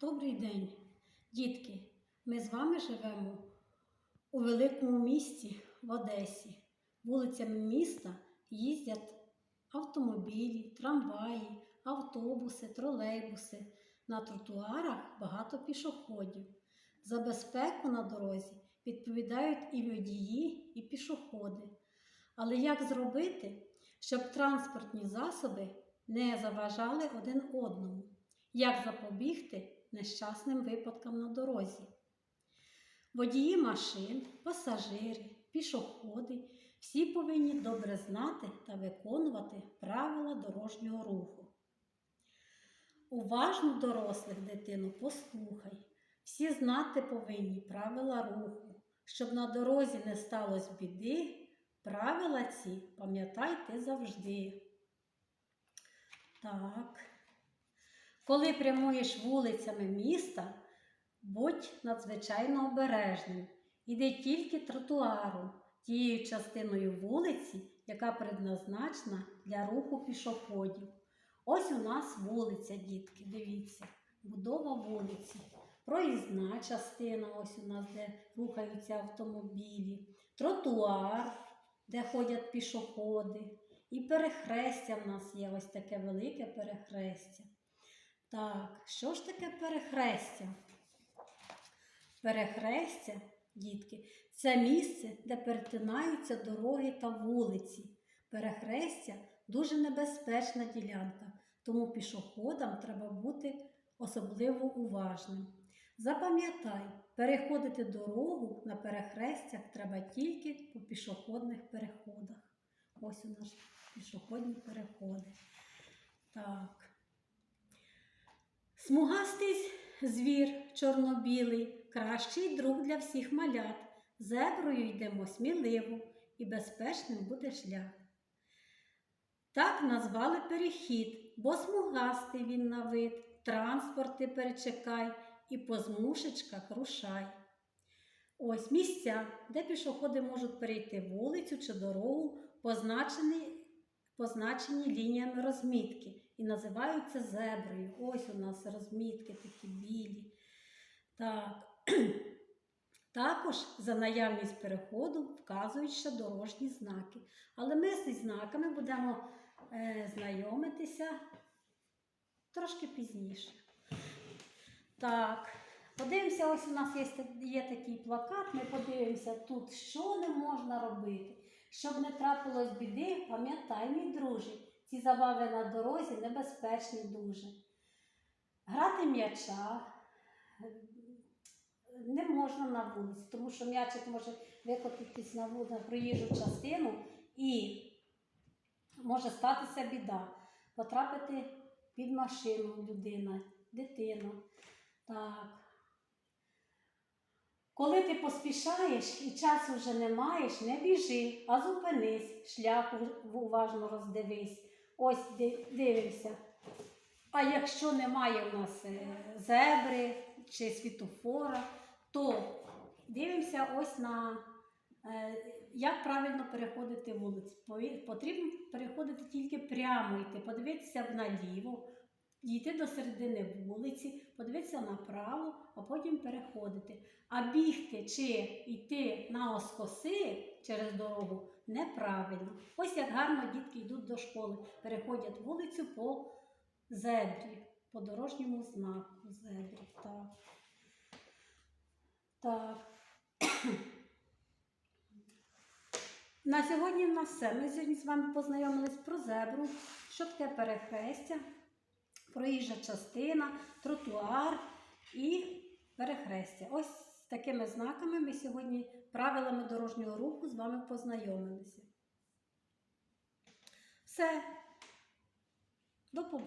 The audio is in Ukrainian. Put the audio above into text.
Добрий день, дітки. Ми з вами живемо у великому місті в Одесі. Вулицями міста їздять автомобілі, трамваї, автобуси, тролейбуси. На тротуарах багато пішоходів. За безпеку на дорозі відповідають і водії, і пішоходи. Але як зробити, щоб транспортні засоби не заважали один одному? Як запобігти нещасним випадкам на дорозі? Водії машин, пасажири, пішоходи всі повинні добре знати та виконувати правила дорожнього руху. Уважно дорослих дитину послухай. Всі знати повинні правила руху. Щоб на дорозі не сталося біди, правила ці пам'ятайте завжди. Так. Коли прямуєш вулицями міста, будь надзвичайно обережним. Іди тільки тротуаром, тією частиною вулиці, яка предназначена для руху пішоходів. Ось у нас вулиця, дітки, дивіться, будова вулиці. Проїзна частина, ось у нас, де рухаються автомобілі, тротуар, де ходять пішоходи, і перехрестя в нас є ось таке велике перехрестя. Так, що ж таке перехрестя? Перехрестя, дітки, це місце, де перетинаються дороги та вулиці. Перехрестя дуже небезпечна ділянка, тому пішоходам треба бути особливо уважним. Запам'ятай, переходити дорогу на перехрестях треба тільки по пішохідних переходах. Ось у нас пішохідні переходи. Так. Смугастий звір чорно-білий, кращий друг для всіх малят. Зеброю йдемо сміливо і безпечним буде шлях. Так назвали перехід, бо смугастий він на вид, транспорти перечекай і по змушечках рушай. Ось місця, де пішоходи можуть перейти вулицю чи дорогу, позначені, позначені лініями розмітки і називаються зеброю. Ось у нас розмітки такі білі. Так. Також за наявність переходу вказують ще дорожні знаки. Але ми з знаками будемо е, знайомитися трошки пізніше. Так, подивимося, ось у нас є, є такий плакат. Ми подивимося тут, що не можна робити. Щоб не трапилось біди, пам'ятай, мій друже, ці забави на дорозі небезпечні дуже. Грати м'яча не можна на вулиці, тому що м'ячик може викотитись на на проїжджу частину і може статися біда, потрапити під машину людина, дитина. Так. Коли ти поспішаєш і часу вже не маєш, не біжи, а зупинись, шлях уважно роздивись. Ось дивимося. А якщо немає у нас е, зебри чи світофора, то дивимося ось на е, як правильно переходити вулицю. Потрібно переходити тільки прямо йти, подивитися наліво, дійти до середини вулиці, подивитися направо, а потім переходити. А бігти чи йти на оскоси через дорогу неправильно. Ось як гарно дітки йдуть до школи, переходять вулицю по зебрі, по дорожньому знаку зебрі. Так. Так. На сьогодні в нас все. Ми сьогодні з вами познайомились про зебру, що таке перехрестя, проїжджа частина, тротуар і перехрестя. Ось з такими знаками ми сьогодні правилами дорожнього руху з вами познайомилися. Все. До побачення.